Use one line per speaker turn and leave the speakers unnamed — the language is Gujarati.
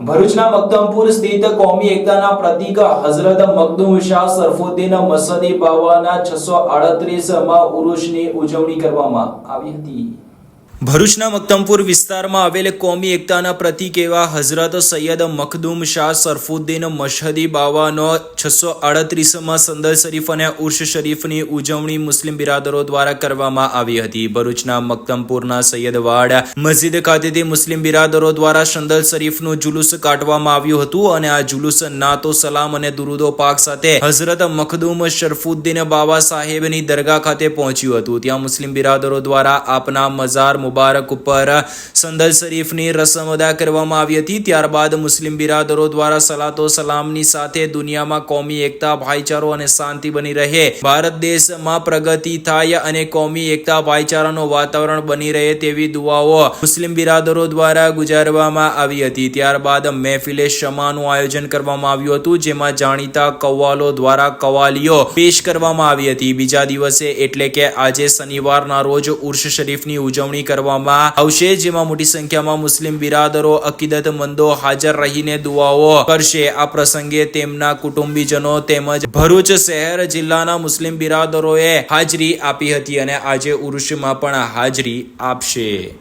ભરૂચના મક્તમપુર સ્થિત કોમી એકતાના પ્રતીક હઝરત મકદુમ શાહ સરફુદ્દીન મસદી બાવાના છસો આડત્રીસમાં ઉરુષની ઉજવણી કરવામાં આવી હતી. ભરૂચના મક્તમપુર વિસ્તારમાં આવેલ કોમી એકતાના પ્રતિક એવા હઝરત સૈયદ મખદુમ શાહ સરફુદ્દીન મશહદી બાવાનો છસો અડત્રીસમાં સંદર શરીફ અને ઉર્ષ શરીફની ઉજવણી મુસ્લિમ બિરાદરો દ્વારા કરવામાં આવી હતી. ભરૂચના મક્તમપુરના સૈયદવાડ મસ્જિદ ખાતેથી મુસ્લિમ બિરાદરો દ્વારા સંદર શરીફનું જુલુસ કાઢવામાં આવ્યું હતું અને આ જુલુસ નાતો સલામ અને દુરુદો પાક સાથે હઝરત મખદુમ શરફુદ્દીન બાવા સાહેબની દરગાહ ખાતે પહોંચ્યું હતું. ત્યાં મુસ્લિમ બિરાદરો દ્વારા આપના મઝાર મુબારક ઉપર સંદલ શરીફની રસમ અદા કરવામાં આવી હતી. ત્યારબાદ મુસ્લિમ બિરાદરો દ્વારા સલાતો સલામની સાથે દુનિયામાં કોમી એકતા, ભાઈચારો અને શાંતિ બની રહે. ભારત દેશમાં પ્રગતિ થાય અને કોમી એકતા, ભાઈચારાનું વાતાવરણ બની રહે તેવી દુઆઓ મુસ્લિમ બિરાદરો દ્વારા ગુજારવામાં આવી હતી. ત્યારબાદ મહેફિલે શમાનું આયોજન કરવામાં આવ્યું હતું, જેમાં જાણીતા કવ્વાલો દ્વારા કવાલીઓ પેશ કરવામાં આવી હતી. બીજા દિવસે એટલે કે આજે શનિવારના રોજ ઉર્ષ શરીફની ઉજવણી કરવામાં આવશે, જેમાં મોટી સંખ્યામાં મુસ્લિમ બિરાદરો, અકીદતમંદો હાજર રહીને દુઆઓ કરશે. આ પ્રસંગે તેમના કુટુંબીજનો તેમજ ભરૂચ શહેર જિલ્લાના મુસ્લિમ બિરાદરોએ હાજરી આપી હતી અને આજે ઉર્ષમાં પણ હાજરી આપશે.